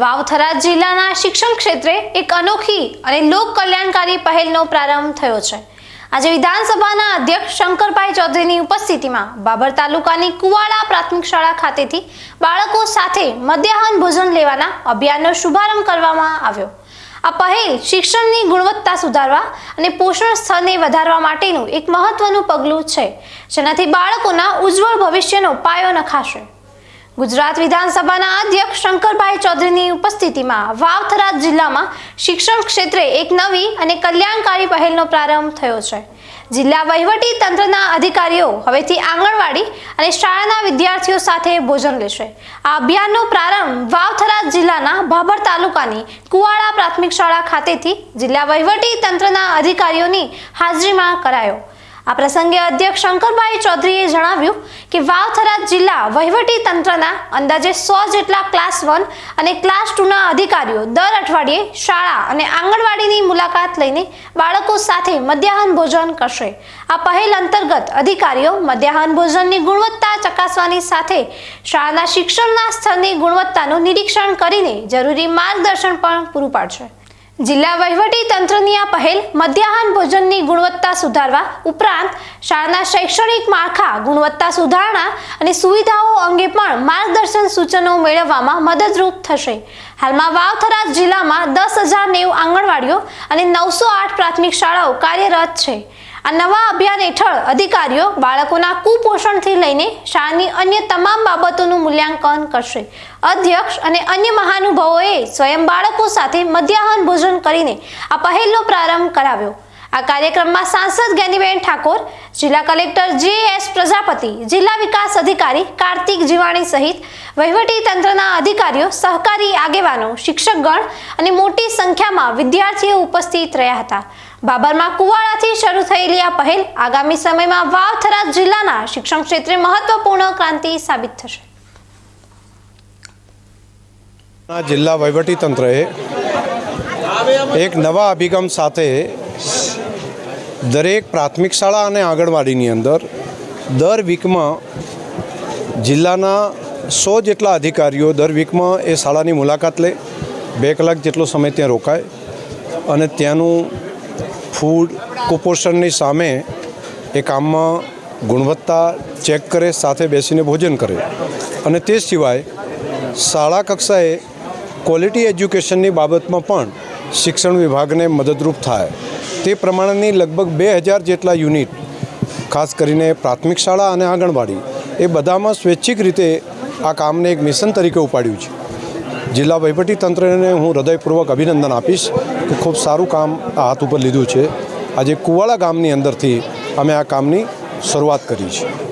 વાવથરા જિલ્લાના શિક્ષણ ક્ષેત્રે એક અનોખી અને લોક કલ્યાણકારી પહેલનો પ્રારંભ થયો છે. આજે વિધાનસભાના અધ્યક્ષ શંકરભાઈ ચૌધરીની ઉપસ્થિતિમાં બાબર તાલુકાની કુવાડા પ્રાથમિક શાળા ખાતેથી બાળકો સાથે મધ્યાહન ભોજન લેવાના અભિયાનનો શુભારંભ કરવામાં આવ્યો. આ પહેલ શિક્ષણની ગુણવત્તા સુધારવા અને પોષણ સ્તરને વધારવા માટેનું એક મહત્વનું પગલું છે. જેનાથી બાળકોના ઉજ્જવળ ભવિષ્યનો પાયો નખાશે. ગુજરાત વિધાનસભાના અધ્યક્ષ શંકરભાઈ ચૌધરીની ઉપસ્થિતિમાં વાવથરા જિલ્લામાં શિક્ષણ ક્ષેત્રે એક નવી અને કલ્યાણકારી પહેલનો પ્રારંભ થયો છે. જિલ્લા વહીવટી તંત્રના અધિકારીઓ હવેથી આંગણવાડી અને શાળાના વિદ્યાર્થીઓ સાથે ભોજન લેશે. આ અભિયાનનો પ્રારંભ વાવથરા જિલ્લાના ભાભર તાલુકાની કુવાડા પ્રાથમિક શાળા ખાતેથી જિલ્લા વહીવટી તંત્રના અધિકારીઓની હાજરીમાં કરાયો. આ પ્રસંગે અધ્યક્ષ શંકરભાઈ ચૌધરીએ જણાવ્યું કે વાવથરા જિલ્લા વહીવટી તંત્રના અંદાજે સો જેટલા ક્લાસ વન અને ક્લાસ ટુના અધિકારીઓ દર અઠવાડિયે શાળા અને આંગણવાડીની મુલાકાત લઈને બાળકો સાથે મધ્યાહન ભોજન કરશે. આ પહેલ અંતર્ગત અધિકારીઓ મધ્યાહન ભોજનની ગુણવત્તા ચકાસવાની સાથે શાળાના શિક્ષણના સ્તરની ગુણવત્તાનું નિરીક્ષણ કરીને જરૂરી માર્ગદર્શન પણ પૂરું પાડશે. જિલ્લા વહીવટી તંત્રની આ પહેલ મધ્યાહન ભોજનની ગુણવત્તા સુધારવા ઉપરાંત શાળાના શૈક્ષણિક માળખા ગુણવત્તા સુધારણા અને સુવિધાઓ અંગે પણ માર્ગદર્શન સૂચનો મેળવવામાં મદદરૂપ થશે. હાલમાં વાવથરા જિલ્લામાં દસ હજાર નેવું આંગણવાડીઓ અને નવસો આઠ પ્રાથમિક શાળાઓ કાર્યરત છે. આ નવા અભિયાન હેઠળ અધિકારીઓ બાળકોના કુપોષણથી લઈને શાળાની અન્ય તમામ બાબતોનું મૂલ્યાંકન કરશે. અધ્યક્ષ અને અન્ય મહાનુભાવોએ સ્વયં બાળકો સાથે મધ્યાહન ભોજન કરીને આ પહેલનો પ્રારંભ કરાવ્યો. આ કાર્યક્રમમાં સાંસદ જ્ઞાનીબેન ઠાકોર, જિલ્લા કલેક્ટર જે એસ પ્રજાપતિ, જિલ્લા વિકાસ અધિકારી કાર્તિક જીવાણી સહિત વહીવટી તંત્રના અધિકારીઓ, સહકારી આગેવાનો, શિક્ષકગણ અને મોટી સંખ્યામાં વિદ્યાર્થીઓ ઉપસ્થિત રહ્યા હતા. બાબરમાં કુવાડાથી શરૂ થયેલી આ પહેલ આગામી સમયમાં વાવથરા જિલ્લાના શિક્ષણ ક્ષેત્રે મહત્વપૂર્ણ ક્રાંતિ સાબિત થશે. જિલ્લા વહીવટીતંત્રએ એક નવા અભિગમ સાથે દરેક પ્રાથમિક શાળા અને આંગણવાડીની અંદર દર વીકમાં જિલ્લાના સો જેટલા અધિકારીઓ દર વીકમાં એ શાળાની મુલાકાત લે. બે કલાક જેટલો સમય ત્યાં રોકાય અને ત્યાંનું ફૂડ કુપોષણની સામે એ કામમાં ગુણવત્તા ચેક કરે, સાથે બેસીને ભોજન કરે. અને તે સિવાય શાળા કક્ષાએ ક્વોલિટી એજ્યુકેશનની બાબતમાં પણ શિક્ષણ વિભાગને મદદરૂપ થાય. તે પ્રમાણેની લગભગ બે હજાર જેટલા યુનિટ, ખાસ કરીને પ્રાથમિક શાળા અને આંગણવાડી, એ બધામાં સ્વૈચ્છિક રીતે આ કામને એક મિશન તરીકે ઉપાડ્યું છે. જિલ્લા વહીવટી તંત્રને હું હૃદયપૂર્વક અભિનંદન આપીશ કે ખૂબ સારું કામ આ હાથ ઉપર લીધું છે. આજે કુવાળા ગામની અંદરથી અમે આ કામની શરૂઆત કરી છે.